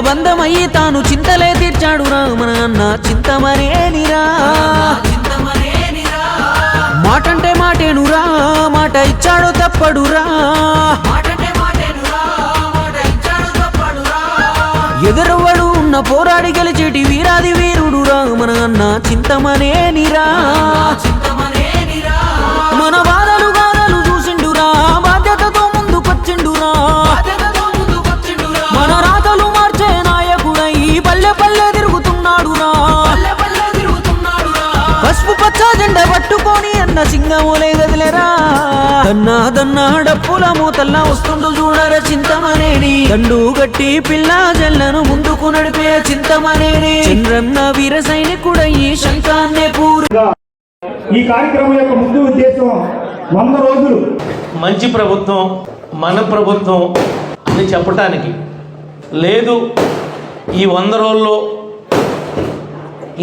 బంధమయ్యి తాను చింతలే తీర్చాడు మన అన్న చింతమరేనిరా మాటంటే మాటేనురా మాట ఇచ్చాడు తప్పడురా. ఎదురవ్వడు ఉన్న పోరాడి గెలిచేటి వీరాది వీరుడు మన అన్న చింతమనేనిరా చింతమనేనిరా. మన పచ్చ జెండ పట్టుకొని అన్న సింగములే గదిలేరా దన్నా దన్నా డప్పుల మూతల్లా వస్తుండు చూడర చింతమనేని. దండు గట్టి పిల్ల జల్లను ముందుకు నడిపే చింతమనేని. చంద్రన్న వీర సైనికుడయ్యి శంకాన్నే పూరు. ఈ కార్యక్రమం యొక్క ముఖ్య ఉద్దేశం వంద రోజులు. మంచి ప్రభుత్వం మన ప్రభుత్వం అని చెప్పటానికి. లేదు ఈ వంద రోజుల్లో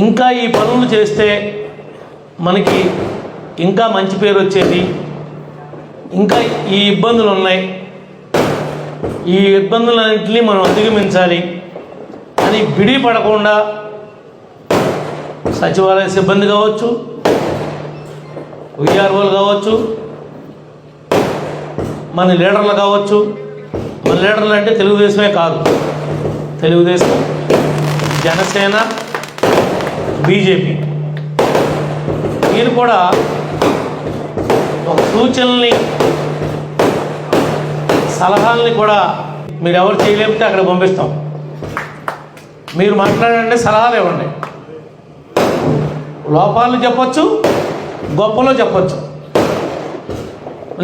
ఇంకా ఈ పనులు చేస్తే మనకి ఇంకా మంచి పేరు వచ్చేది. ఇంకా ఈ ఇబ్బందులు ఉన్నాయి. ఈ ఇబ్బందులన్నింటినీ మనం అధిగమించాలి. అని బిడి పడకుండా సచివాలయ సిబ్బంది కావచ్చు విఆర్ఓలు కావచ్చు మన లీడర్లు కావచ్చు. మన లీడర్లు అంటే తెలుగుదేశమే కాదు. తెలుగుదేశం జనసేన బీజేపీ. మీరు కూడా ఒక సూచనల్ని సలహాలని కూడా మీరు ఎవరు చేయలేకపోతే అక్కడ పంపిస్తాం. మీరు మాట్లాడండి సలహాలు ఇవ్వండి. లోపాలు చెప్పచ్చు గొప్పలో చెప్పచ్చు.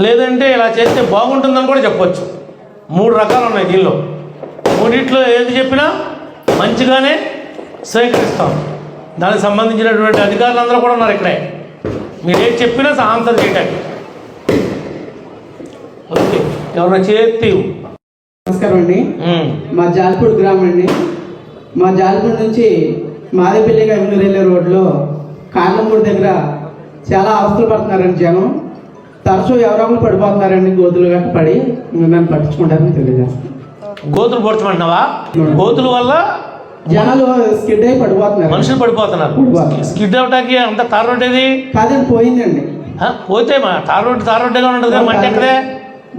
లేదంటే ఇలా చేస్తే బాగుంటుందని కూడా చెప్పచ్చు. మూడు రకాలు ఉన్నాయి దీనిలో. మూడిట్లో ఏది చెప్పినా మంచిగానే స్వీకరిస్తాం. దానికి సంబంధించినటువంటి అధికారులు అందరూ కూడా ఉన్నారు ఇక్కడే. మీరు ఏది చెప్పినా ఆన్సర్ చేయడానికి ఓకే ఎవరైనా చేతి నమస్కారం అండి. మా జాల్పూడి గ్రామం అండి. మా జాల్పూడి నుంచి మాదేపల్లి గంగూరు వెళ్ళే రోడ్లో కార్లమూడి దగ్గర చాలా అవస్థలు పడుతున్నారండి జనం. తరచూ ఎవరెవరు పడిపోతున్నారండి గోతులు గట్ట పడి నన్ను పట్టించుకుంటారని తెలియజేస్తాను గోతులు పొడచమంటున్నావా గోతుల వల్ల జనాలు స్కిడ్ అయి పడిపోతున్నారు. మనుషులు పడిపోతున్నారు. స్కిడ్ అవటానికి అంత తార్ రోడ్ ఏది కాదండి పోయిందండి. పోతే మా తార్ రోడ్ తార్ రోడ్డుగా ఉంటుంది కదా మంటే ఎక్కడే?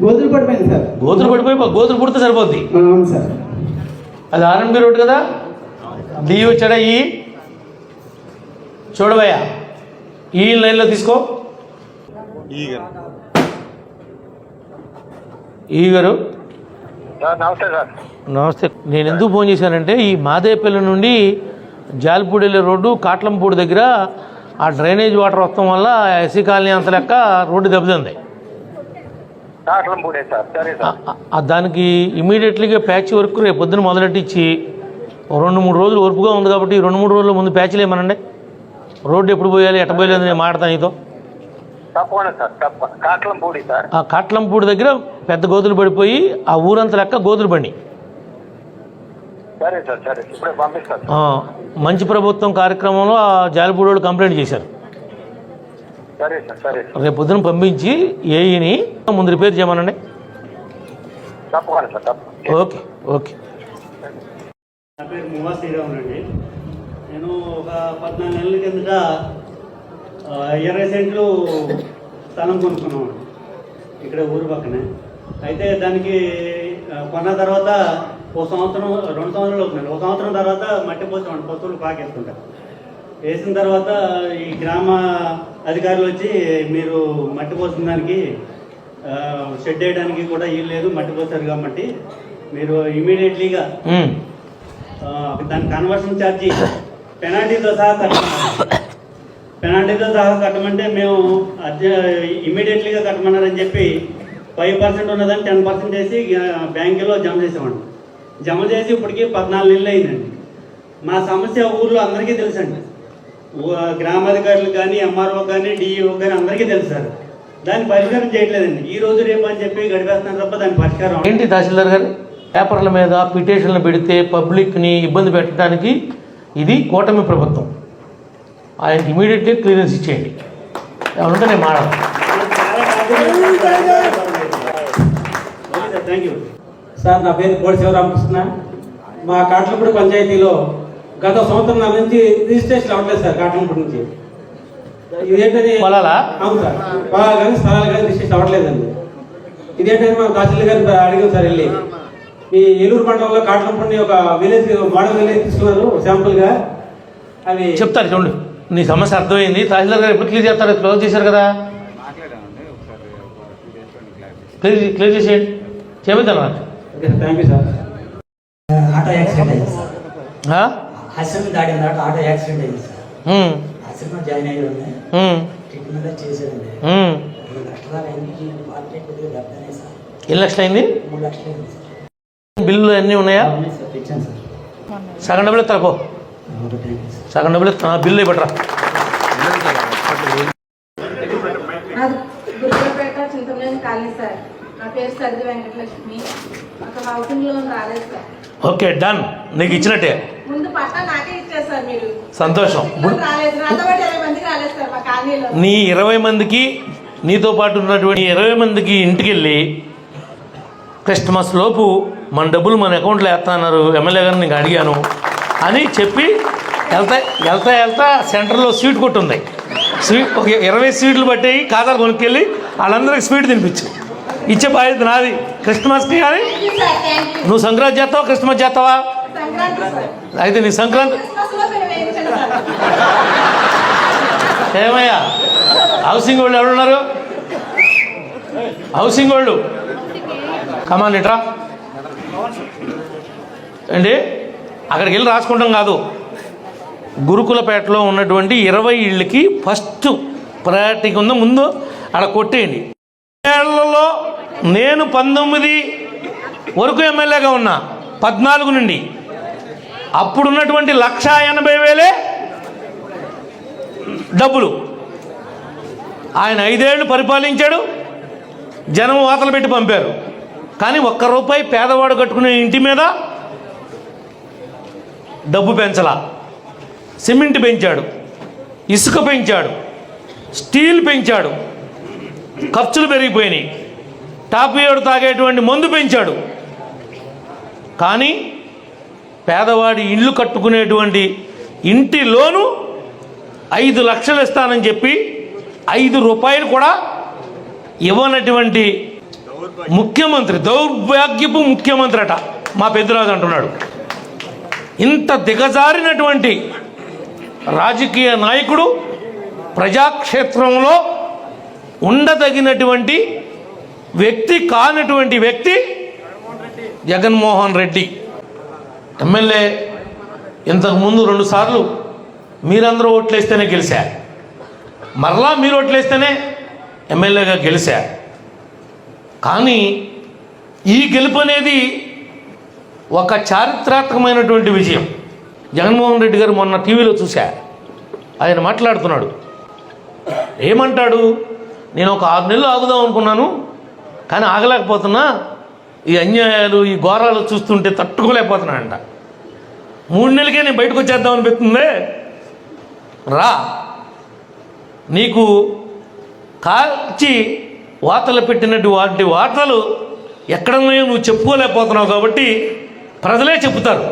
గోతులు పడిపోయింది సార్. గోతులు పడిపోయి గోతులు పుడితే సరిపోద్ది. అవును సార్. అది ఆర్ఎంబి రోడ్ కదా? డి వచ్చాడా ఈ? చూడబోయా ఈ లైన్లో తీసుకో. ఈ గారు. నమస్తే సార్. నమస్తే. నేను ఎందుకు ఫోన్ చేశానంటే ఈ మాదేపల్లి నుండి జాలిపూడి వెళ్ళే రోడ్డు కాట్లంపూడి దగ్గర ఆ డ్రైనేజ్ వాటర్ వస్తాం వల్ల ఎస్సీ కాలనీ అంత లెక్క రోడ్డు దెబ్బతింది. దానికి ఇమీడియట్లీగా ప్యాచ్ వర్క్ రేపు పొద్దున మొదలెట్టించి రెండు మూడు రోజులు ఓర్పుగా ఉంది కాబట్టి ఈ రెండు మూడు రోజుల ముందు ప్యాచ్లు ఏమనండి రోడ్డు ఎప్పుడు పోయాలి ఎట్ట పోయలేదు నేను మాట్లాడతాను నీతో. కాట్లంపూడి దగ్గర పెద్ద గోతులు పడిపోయి ఆ ఊరంతా లెక్క గోతులు బండి సరే సార్ సరే. ఇప్పుడే పంపిస్తాను ఆ, మంచి ప్రభుత్వం కార్యక్రమంలో ఆ జాలిపూడి వాళ్ళు కంప్లైంట్ చేశారు. సరే సార్ సరే సార్. రేపు పొద్దున పంపించి ఏఈని ముందు రిపేర్ చేయమనండి. తప్పకుండా సార్ తప్పకుండా. Okay okay. నా పేరు మువా శ్రీరాములు అండి. నేను ఒక పద్నాలుగు నెలల కిందట ఇరవై సెంట్లు స్థలం కొనుక్కున్నాం ఇక్కడ ఊరు పక్కనే. అయితే దానికి కొన్న తర్వాత ఒక సంవత్సరం రెండు సంవత్సరాలు అవుతుంది. ఒక సంవత్సరం తర్వాత మట్టి పోసామండి పొత్తులు పాకేస్తుంటారు వేసిన తర్వాత ఈ గ్రామ అధికారులు వచ్చి మీరు మట్టి పోసిన దానికి షెడ్ వేయడానికి కూడా వీలు లేదు మట్టి పోసారు కాబట్టి మీరు ఇమీడియట్లీగా దాని కన్వర్షన్ ఛార్జీ పెనాల్టీతో సహా కట్టమన్నారు పెనాల్టీతో సహా కట్టమంటే మేము ఇమీడియట్లీగా కట్టమన్నారని చెప్పి ఫైవ్ పర్సెంట్ ఉన్నదని టెన్ పర్సెంట్ చేసి బ్యాంకులో జమ చేసామండి జమ చేసి ఇప్పటికి పద్నాలుగు నెలలు అయిందండి. మా సమస్య ఊర్లో అందరికీ తెలుసండి. గ్రామాధికారులకు కానీ ఎంఆర్ఓ కానీ డిఈఓ కానీ అందరికీ తెలుసు సార్. దాన్ని పరిష్కారం చేయట్లేదండి. ఈ రోజు రేపు అని చెప్పి గడిపేస్తున్నారు తప్ప దాని పరిష్కారం ఏంటి తహసీల్దార్ గారు? పేపర్ల మీద పిటిషన్లు పెడితే పబ్లిక్ని ఇబ్బంది పెట్టడానికి ఇది కూటమి ప్రభుత్వం. ఆయన ఇమీడియట్గా క్లియరెన్స్ ఇచ్చేయండి. ఏమంటే నేను మాట్లాడు okay sir thank you sir నా పేరు కోడి శివరామకృష్ణ. మా కాట్లపూడి పంచాయతీలో గత సంవత్సరం నుంచి రిజిస్ట్రేషన్ అవ్వట్లేదు సార్ కాట్లపూడి నుంచి. ఇదేంటది? అవును సార్. పొలాలు కానీ స్థలాలు కానీ రిజిస్ట్రేషన్ అవ్వట్లేదండి. ఇదేంటది? మా తహసీల్ గారిని అడిగాం సార్ వెళ్ళి. ఈ ఏలూరు మండలంలో కాట్లపూడి ఒక విలేజ్ మోడల్ విలేజ్ తీసుకున్నారు శాంపుల్గా అవి చెప్తారు చూడండి. నీ సమస్య అర్థమైంది. తహసీల్దార్ గారు ఎప్పుడు క్లియర్ చేస్తారు? క్లోజ్ చేశారు కదా. క్లియర్ క్లియర్ చేసేయండి. Okay sir thank you sir auto accident అయింది సార్ ఆ? హస్బెండ్ దాటిన తర్వాత ఆటో యాక్సిడెంట్ అయింది సార్ ఉమ్, హస్బెండ్ జాయిన్ అయ్యి ఉన్నాయి ఉమ్, ట్రీట్మెంట్ చేసేదండి ఉమ్. మూడు లక్షల అయింది పార్టీ కొద్దిగా డబ్బునే సార్ ఎన్ని లక్షలు అయింది? మూడు లక్షలు అయింది సార్ బిల్లు అన్నీ ఉన్నాయా? సగం డబ్బులు పో. సార్ సగం డబ్బులు ఇస్తా బిల్లు ఇవ్వట్రా. చింతమనేని కాలనీ సార్ పేరు సరిది వెంకటలక్ష్మి. మాకు హౌసింగ్ లోన్ రాలేదు సార్. Okay done. నీకు ఇచ్చినట్టే. ముందు పట్టా నాకే ఇచ్చారు సార్ మీరు. సంతోషం. లోన్ రాలేదు. నాతో పాటు ఇరవై మందికి రాలేదు సార్ మా కాలనీలో నీ ఇరవై మందికి నీతో పాటు ఉన్నటువంటి ఇరవై మందికి ఇంటికి వెళ్ళి క్రిస్మస్ లోపు మన డబ్బులు మన అకౌంట్లో వేస్తున్నారు. ఎమ్మెల్యే గారిని నీకు అడిగాను. అని చెప్పి వెళ్తా వెళ్తా వెళ్తా సెంటర్లో స్వీట్ కొట్టు ఉంది స్వీట్ ఒక ఇరవై స్వీట్లు పట్టి ఖాతాలు కొనుక్కెళ్ళి వాళ్ళందరికీ స్వీట్ తినిపించు. ఇచ్చే బాధ్యత నాది. క్రిస్మస్కి కానీ నువ్వు సంక్రాంతి చేస్తావా క్రిస్మస్ చేస్తావా? అయితే నీ సంక్రాంతి ఏమయ్యా? హౌసింగ్ వాళ్ళు ఎవరున్నారు? హౌసింగ్ వాళ్ళు. కమాన్ ఇట్రా. అండి అక్కడికి వెళ్ళి రాసుకుంటాం కాదు. గురుకులపేటలో ఉన్నటువంటి ఇరవై ఇళ్ళకి ఫస్ట్ ప్రయారిటీకి ఉందో ముందు అక్కడ కొట్టేయండి. నేను పంతొమ్మిది వరకు ఎమ్మెల్యేగా ఉన్నా పద్నాలుగు నుండి. అప్పుడున్నటువంటి లక్ష ఎనభై వేలే డబ్బులు. ఆయన ఐదేళ్ళు పరిపాలించాడు జనం వాతలు పెట్టి పంపారు. కానీ ఒక్క రూపాయి పేదవాడు కట్టుకునే ఇంటి మీద డబ్బు పెంచలా. సిమెంట్ పెంచాడు ఇసుక పెంచాడు స్టీల్ పెంచాడు ఖర్చులు పెరిగిపోయినాయి. టాపియోడు తాగేటువంటి మందు పెంచాడు. కానీ పేదవాడి ఇల్లు కట్టుకునేటువంటి ఇంటి లోను ఐదు లక్షలు ఇస్తానని చెప్పి ఐదు రూపాయలు కూడా ఇవ్వనటువంటి ముఖ్యమంత్రి దౌర్భాగ్యపు ముఖ్యమంత్రి అట మా పెద్దరాజు అంటున్నాడు. ఇంత దిగజారినటువంటి రాజకీయ నాయకుడు ప్రజాక్షేత్రంలో ఉండదగినటువంటి వ్యక్తి కానటువంటి వ్యక్తి జగన్మోహన్ రెడ్డి. ఎమ్మెల్యే ఇంతకుముందు రెండుసార్లు మీరందరూ ఓట్లేస్తేనే గెలిచా మరలా మీరు ఓట్లేస్తేనే ఎమ్మెల్యేగా గెలిచా కానీ ఈ గెలుపు అనేది ఒక చారిత్రాత్మకమైనటువంటి విజయం. జగన్మోహన్ రెడ్డి గారు మొన్న టీవీలో చూశా. ఆయన మాట్లాడుతున్నాడు. ఏమంటాడు? నేను ఒక ఆరు నెలలు ఆగుదాం అనుకున్నాను. కానీ ఆగలేకపోతున్నా ఈ అన్యాయాలు ఈ ఘోరాలు చూస్తుంటే తట్టుకోలేకపోతున్నానంట మూడు నెలలకే నేను బయటకు వచ్చేద్దాం అనిపిస్తుంది రా. నీకు కాల్చి వార్తలు పెట్టినట్టు వాటి వార్తలు ఎక్కడున్నాయో నువ్వు చెప్పుకోలేకపోతున్నావు కాబట్టి ప్రజలే చెప్తారు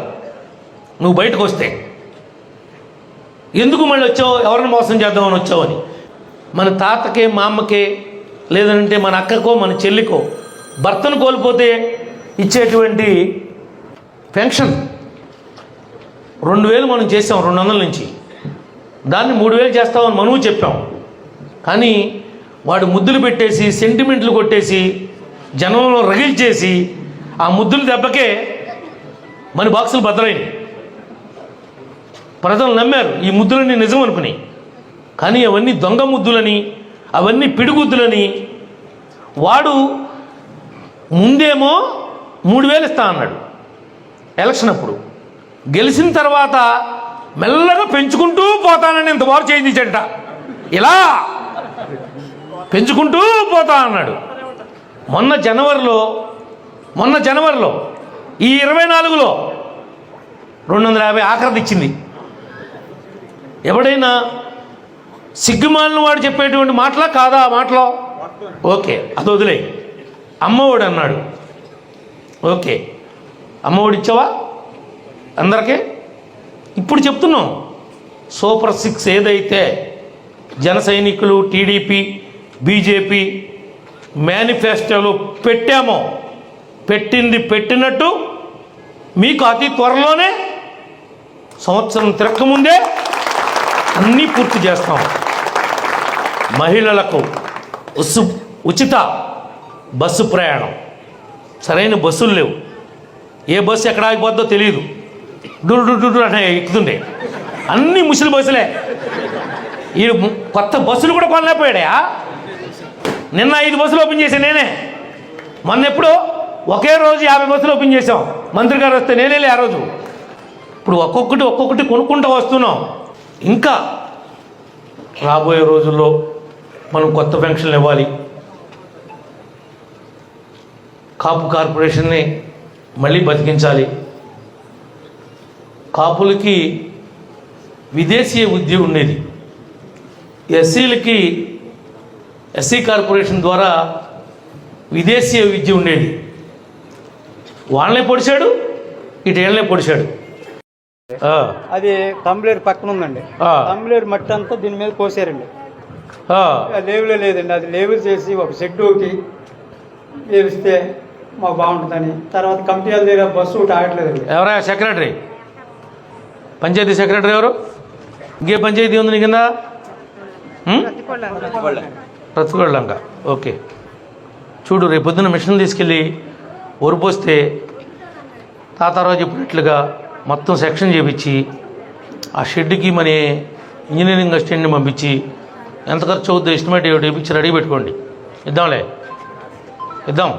నువ్వు బయటకు వస్తే. ఎందుకు మళ్ళీ వచ్చావు? ఎవరిని మోసం చేద్దామని వచ్చావు అని. మన తాతకే మా అమ్మకే లేదంటే మన అక్కకో మన చెల్లికో. భర్తను కోల్పోతే ఇచ్చేటువంటి పెన్షన్ రెండు వేలు మనం చేసాం రెండు వందల నుంచి. దాన్ని మూడు వేలు చేస్తామని మనము చెప్పాం. కానీ వాడు ముద్దులు పెట్టేసి సెంటిమెంట్లు కొట్టేసి జనంలో రగిల్చేసి ఆ ముద్దులు దెబ్బకే మన బాక్సులు బద్దలైనవి ప్రజలు నమ్మారు ఈ ముద్దులని నిజం అనుకుని కానీ అవన్నీ దొంగ ముద్దులని అవన్నీ పిడిగుద్దులని వాడు ముందేమో మూడు వేలు ఇస్తా అన్నాడు. ఎలక్షన్ అప్పుడు. గెలిచిన తర్వాత మెల్లగా పెంచుకుంటూ పోతానని ఇంతవరకు చేయించట ఇలా పెంచుకుంటూ పోతా అన్నాడు. మొన్న జనవరిలో మొన్న జనవరిలో ఈ ఇరవై నాలుగులో రెండు వందల యాభై ఆఖరిది ఇచ్చింది. ఎవడైనా సిగ్గుమాలిన వాడు చెప్పేటువంటి మాటలా కాదా ఆ మాటలో? ఓకే అది వదిలే. అమ్మఒడు అన్నాడు. ఓకే. అమ్మఒడి ఇచ్చావా? అందరికీ? ఇప్పుడు చెప్తున్నాం. సూపర్ సిక్స్ ఏదైతే జన సైనికులు టీడీపీ బీజేపీ మేనిఫెస్టోలో పెట్టామో పెట్టింది పెట్టినట్టు మీకు అతి త్వరలోనే సంవత్సరం తిరక్కముందే అన్నీ పూర్తి చేస్తాం. మహిళలకు ఉసు ఉచిత బస్సు ప్రయాణం. సరైన బస్సులు లేవు. ఏ బస్సు ఎక్కడ ఆగిపోద్దో తెలియదు డురు డురు అంటే ఎక్కుతుండే. అన్ని ముసలి బస్సులే. ఈ కొత్త బస్సులు కూడా కొనలేకపోయాడా? నిన్న ఐదు బస్సులు ఓపెన్ చేశాను నేనే. మొన్న ఎప్పుడు ఒకే రోజు యాభై బస్సులు ఓపెన్ చేసాం మంత్రి గారు వస్తే నేనే లే ఆ రోజు. ఇప్పుడు ఒక్కొక్కటి ఒక్కొక్కటి కొనుక్కుంటూ వస్తున్నాం. ఇంకా రాబోయే రోజుల్లో మనం కొత్త పెన్షన్లు ఇవ్వాలి. కాపు కార్పొరేషన్ని మళ్ళీ బతికించాలి. కాపులకి విదేశీయ విద్య ఉండేది. ఎస్సీలకి ఎస్సీ కార్పొరేషన్ ద్వారా విదేశీయ విద్య ఉండేది. వాళ్ళనే పొడిచాడు ఇటు వీళ్ళనే పొడిచాడు. అది కంప్లీట్ పక్కన ఉందండి. కంప్లీట్ మట్టి అంతా దీని మీద పోసారండి ఆ, లేవులే లేదండి. అది లేవులు చేసి ఒక షెడ్యూకి వేస్తే మాకు బాగుంటుందని. తర్వాత కమిటీ వాళ్ళ దగ్గర బస్సు ఒకటి ఆగట్లేదండి. ఎవరా సెక్రటరీ? పంచాయతీ సెక్రటరీ ఎవరు? ఇంకే పంచాయతీ ఉంది నీ కింద? ఉం? రత్తుకొల్లంక ఓకే. చూడు రేపు పొద్దున్న మిషన్ తీసుకెళ్ళి ఒరిపోస్తే తాతారావు చెప్పినట్లుగా మొత్తం సెక్షన్ చేపించి ఆ షెడ్కి మన ఇంజనీరింగ్ అసిస్టెంట్ని పంపించి ఎంత ఖర్చు అవుతుందో ఎస్టిమేట్ ఏమిటి ఇప్పించి రెడీ పెట్టుకోండి. ఇద్దాంలే. ఇద్దాం.